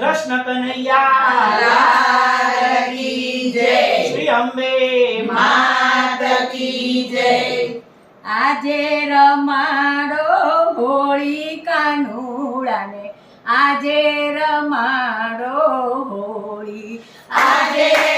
કૃષ્ણ કનૈયા. કી જય. શ્રી અંબે માત કી જય. આજે રમાડો હોળી કાનુડાને. આજે રમાડો હોળી. આજે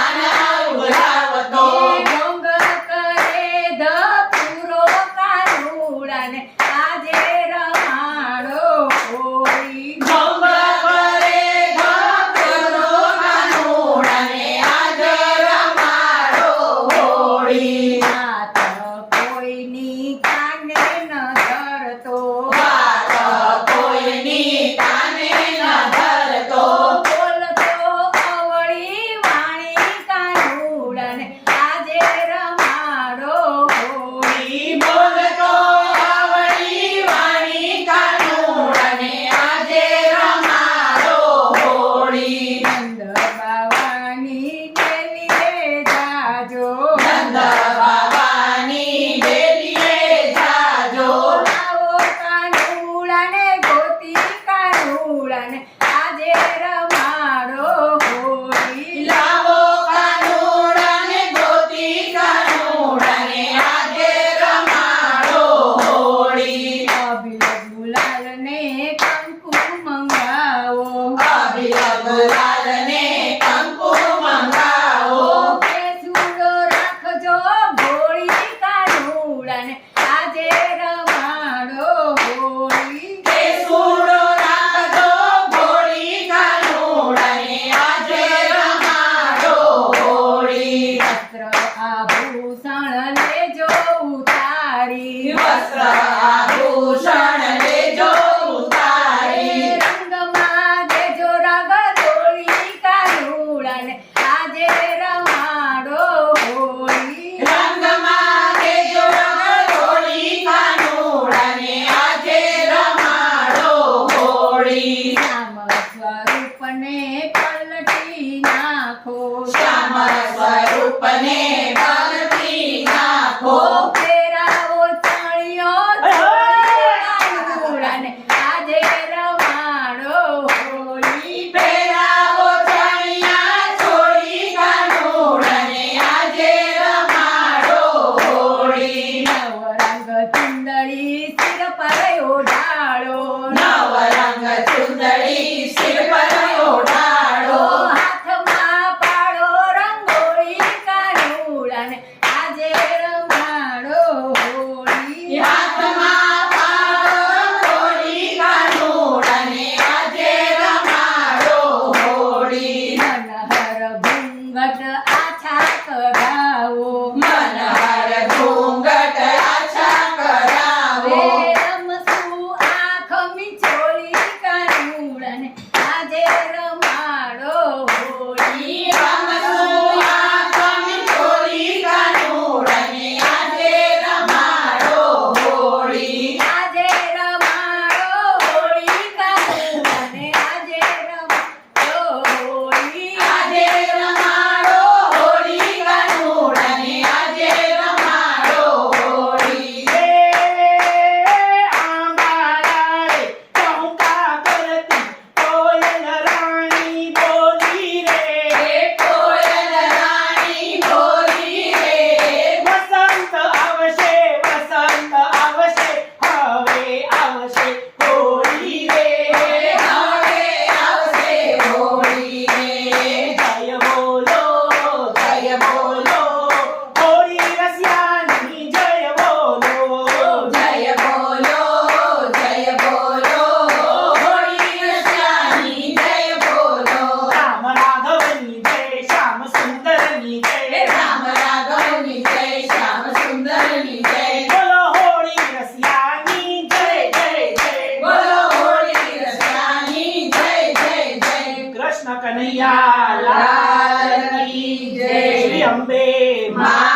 આજે સ્વરૂપને પલટી નાખો. શ્યામ કનૈયા લાલ લાલ કી જય. શ્રી અંબે મા